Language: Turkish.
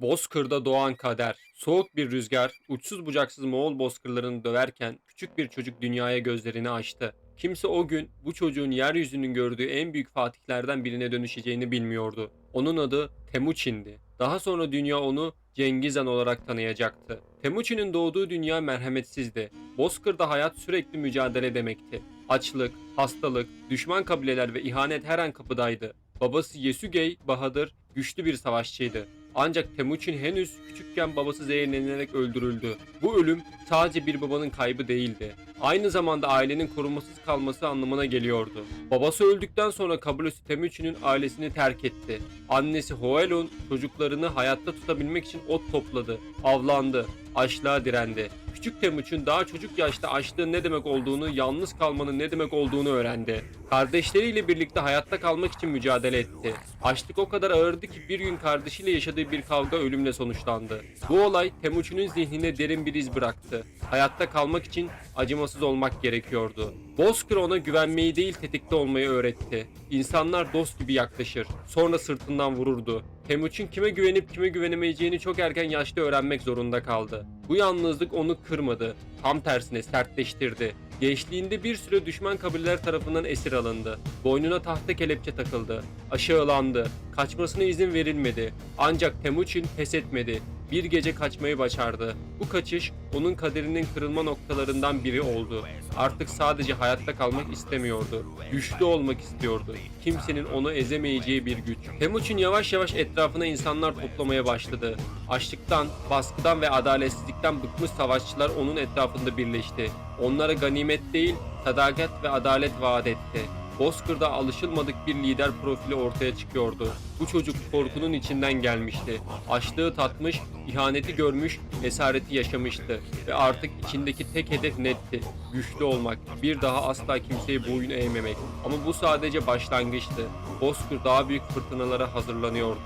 Bozkır'da doğan kader. Soğuk bir rüzgar, uçsuz bucaksız Moğol bozkırlarını döverken küçük bir çocuk dünyaya gözlerini açtı. Kimse o gün bu çocuğun yeryüzünün gördüğü en büyük fatihlerden birine dönüşeceğini bilmiyordu. Onun adı Temuçin'di. Daha sonra dünya onu Cengiz Han olarak tanıyacaktı. Temuçin'in doğduğu dünya merhametsizdi. Bozkır'da hayat sürekli mücadele demekti. Açlık, hastalık, düşman kabileler ve ihanet her an kapıdaydı. Babası Yesugey Bahadır güçlü bir savaşçıydı. Ancak Temuçin henüz küçükken babası zehirlenerek öldürüldü. Bu ölüm sadece bir babanın kaybı değildi. Aynı zamanda ailenin korunmasız kalması anlamına geliyordu. Babası öldükten sonra Kabulosu Temuçin'in ailesini terk etti. Annesi Hoelun çocuklarını hayatta tutabilmek için ot topladı, avlandı, açlığa direndi. Küçük Temuçin daha çocuk yaşta açlığın ne demek olduğunu, yalnız kalmanın ne demek olduğunu öğrendi. Kardeşleriyle birlikte hayatta kalmak için mücadele etti. Açlık o kadar ağırdı ki bir gün kardeşiyle yaşadığı bir kavga ölümle sonuçlandı. Bu olay Temuçin'in zihnine derin bir iz bıraktı. Hayatta kalmak için acımasız olmak gerekiyordu. Bozkır ona güvenmeyi değil tetikte olmayı öğretti. İnsanlar dost gibi yaklaşır. Sonra sırtından vururdu. Temuçin kime güvenip kime güvenemeyeceğini çok erken yaşta öğrenmek zorunda kaldı. Bu yalnızlık onu kırmadı. Tam tersine sertleştirdi. Gençliğinde bir süre düşman kabileler tarafından esir alındı. Boynuna tahta kelepçe takıldı. Aşağılandı. Kaçmasına izin verilmedi. Ancak Temuçin pes etmedi. Bir gece kaçmayı başardı. Bu kaçış onun kaderinin kırılma noktalarından biri oldu. Artık sadece hayatta kalmak istemiyordu. Güçlü olmak istiyordu. Kimsenin onu ezemeyeceği bir güç. Temuçin yavaş yavaş etrafına insanlar toplamaya başladı. Açlıktan, baskıdan ve adaletsizlikten bıkmış savaşçılar onun etrafında birleşti. Onlara ganimet değil, sadakat ve adalet vaat etti. Bozkır'da alışılmadık bir lider profili ortaya çıkıyordu. Bu çocuk korkunun içinden gelmişti. Açlığı tatmış, ihaneti görmüş, esareti yaşamıştı. Ve artık içindeki tek hedef netti. Güçlü olmak, bir daha asla kimseye boyun eğmemek. Ama bu sadece başlangıçtı. Bozkır daha büyük fırtınalara hazırlanıyordu.